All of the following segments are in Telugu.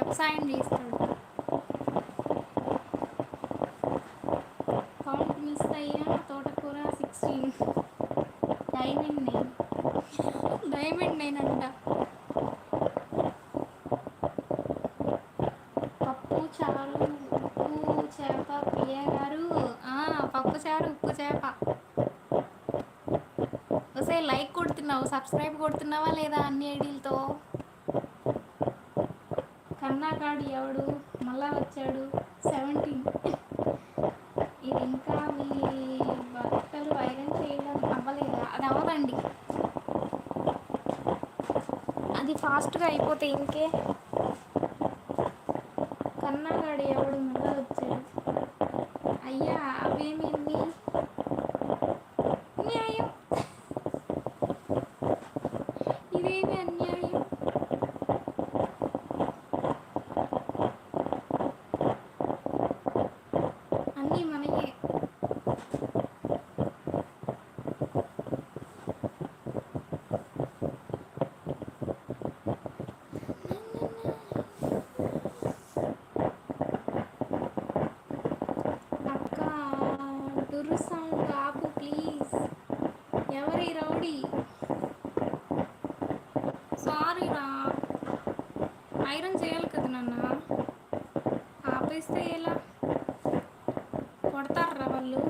వ్యవసాయం చేస్తాడు కౌంట్ మిస్ అయ్యా తోటకూర సిక్స్టీన్ డైమండ్ నేను డైమండ్ నైన్ అంట. పప్పు చారు ఉప్పు చేప ప్రియ గారు పప్పు చారు ఉప్పు చేప. ఒకసారి లైక్ కొడుతున్నావు సబ్స్క్రైబ్ కొడుతున్నావా లేదా అన్ని ఐడీలతో? కన్నాకాడు ఎవడు? మళ్ళా వచ్చాడు. సెవెంటీన్ ఇది ఇంకా మీ బట్టలు ఐరన్ చేయడం అవ్వలేదా అది అవ్వదండి అది ఫాస్ట్గా అయిపోతే ఇంకే. కన్నాగాడు ఎవడు? మళ్ళా వచ్చాడు. అయ్యా అవేమేమి న్యాయం. ఇదేమి అన్నీ? ఎవరి రౌడీ? సారీరా ఐరన్ చేయాలి కదా నాన్న. ఆపేస్తే ఎలా? కొడతారా వాళ్ళు.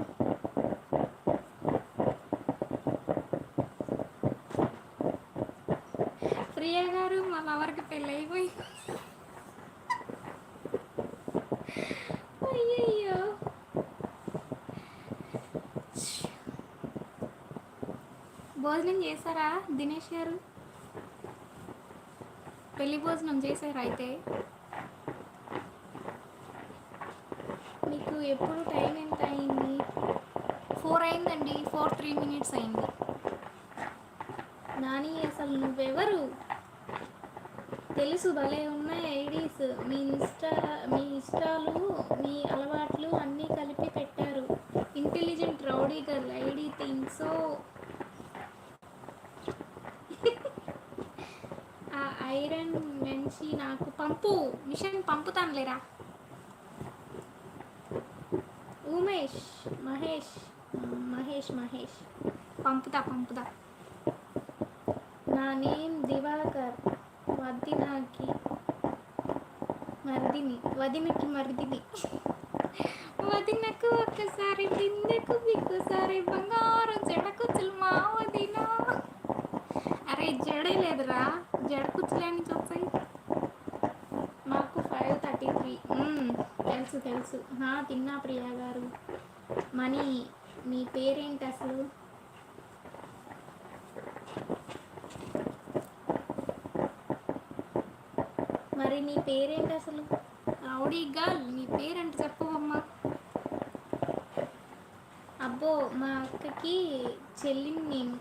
ప్రియా గారు మా లవర్కి పెళ్ళి అయిపోయి అయ్యయ్య. భోజనం చేశారా దినేష్ గారు? పెళ్ళి భోజనం చేశారా అయితే? మీకు ఎప్పుడు టైం ఎంత అయింది? ఫోర్ అయిందండి ఫోర్ త్రీ మినిట్స్ అయింది. నాని అసలు నువ్వెవరు? తెలుసు భలే ఉన్నాయి ఐడీస్ మీ ఇన్స్టా మీ ఇష్టాలు మీ అలవాట్లు అన్నీ కలిపి పెట్టారు. Intelligent rowdy girl ID thing so ఆ ఐరన్ నుంచి నాకు పంపు మిషన్ పంపుతాను లేరా ఉమేష్ మహేష్ మహేష్ మహేష్. పంపుతా పంపుతా. నా నేమ్ దివాకర్ వదినాకి మర్దిని వదినకి మర్దిని. వదినకు ఒక్కసారి బిందెకు బిక్కుసారి బంగారు జడకు మా వదిన. అరే జడే లేదురా. జడ కుచ్చులే నుంచి వస్తాయి మాకు ఫైవ్ థర్టీ త్రీ. తెలుసు తెలుసు. తిన్నా ప్రియా గారు. మనీ మీ పేరేంటి అసలు? మరి నీ పేరేంటి అసలు? రౌడీ గర్ల్ నీ పేరేంటి చెప్పవమ్మా. అబ్బో మా అక్కకి చెల్లిని నేను.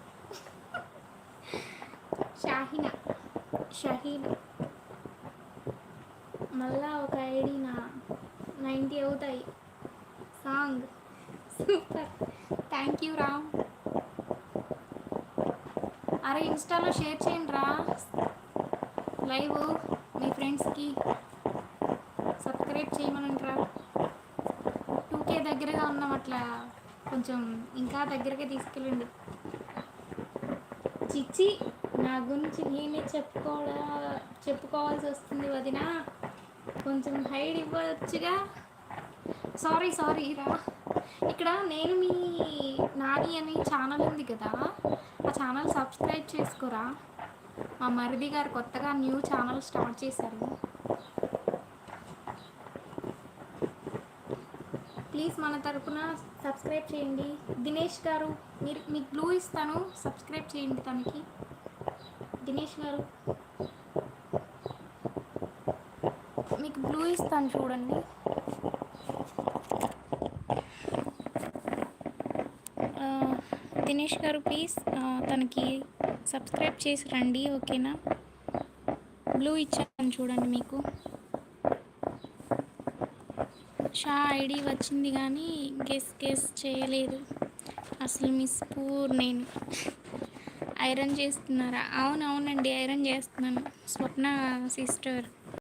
షాహిన. షహీద్. మళ్ళా ఒక ఐడి నా. నైంటీ అవుతాయి. Song. Super. Thank you Ram. అరే ఇన్స్టాలో షేర్ చేయండి రా. లైవ్ మీ ఫ్రెండ్స్కి. సబ్స్క్రైబ్ చేయమనంటారా టూ కే దగ్గరగా ఉన్నాం అట్లా. కొంచెం ఇంకా దగ్గరగా తీసుకెళ్ళండి. చిచ్చి. నా గురించి నేనే చెప్పుకోవడా చెప్పుకోవాల్సి వస్తుంది వదిన. కొంచెం హైడ్ ఇవ్వచ్చుగా? సారీ సారీ రా. ఇక్కడ నేను మీ నాని అనే ఛానల్ ఉంది కదా ఆ ఛానల్ సబ్స్క్రైబ్ చేసుకోరా? మా మరిది గారు కొత్తగా న్యూ ఛానల్ స్టార్ట్ చేశారు. ప్లీజ్ మన తరపున సబ్స్క్రైబ్ చేయండి. దినేష్ గారు మీరు మీకు బ్లూ ఇస్తాను. సబ్స్క్రైబ్ చేయండి తనకి. దినేష్ గారు మీకు బ్లూ ఇస్తాను చూడండి. దినేష్ గారు ప్లీజ్ తనకి సబ్స్క్రైబ్ చేసి రండి ఓకేనా? బ్లూ ఇచ్చాను చూడండి మీకు. షా ఐడి వచ్చింది కానీ గెస్ గెస్ చేయలేదు. అసలు మిస్ పూర్ నేను. ఐరన్ చేస్తున్నారా? అవునవునండి ఐరన్ చేస్తున్నాను. స్వప్న సిస్టర్.